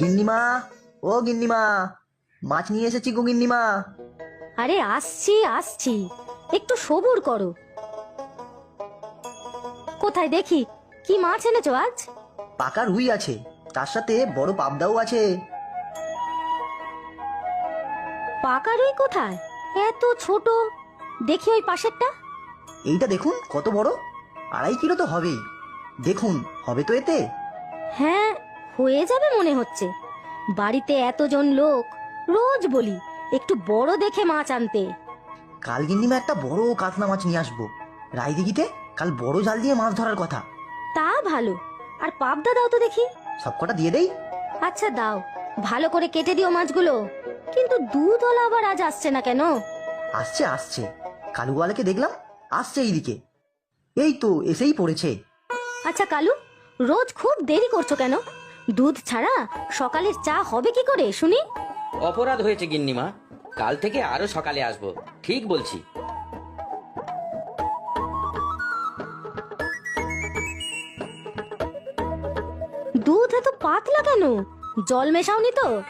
গিন্নিমা ও গিন্নিমা মাছ নিয়ে এসেছি গো গিন্নিমা। আরে আসছি আসছি। একটু সবুর করো। কোথায় দেখি? কি মাছ এনেছো আজ? পাকা রুই আছে তার সাথে বড় পাবদাও আছে। পাকা রুই কোথায়? এত ছোট। দেখি ওই পাশেরটা। এইটা দেখুন কত বড়। আড়াই কিলো তো হবেই। দেখুন হবে তো এতে? হ্যাঁ হয়ে যাবে মনে হচ্ছে। বাড়িতে এতজন লোক রোজ বলি একটু বড় দেখে মাছ আনতে। কাল গিন্নিমা একটা বড় কাতলা মাছ নিয়ে আসব। রায়দিঘিতে কাল বড় জাল দিয়ে মাছ ধরার কথা। তা ভালো আর পাবদা দাও তো দেখি। সবকটা দিয়ে দেই। আচ্ছা দাও ভালো করে কেটে দিও মাছগুলো। কিন্তু দুধওয়ালা আবার আজ আসছে না কেন? আসছে আসছে। কালুওয়ালাকে দেখলাম আসছে এইদিকে। এই তো এসেই পড়েছে। আচ্ছা কালু রোজ খুব দেরি করছ কেন? দুধ ছাড়া সকালের চা হবে কি করে শুনি? অপরাধ হয়েছে গিন্নিমা। কাল থেকে আরও সকালে আসব। ঠিক বলছি। দুধ এত পাতলা কেন? জল মেশাওনি তো।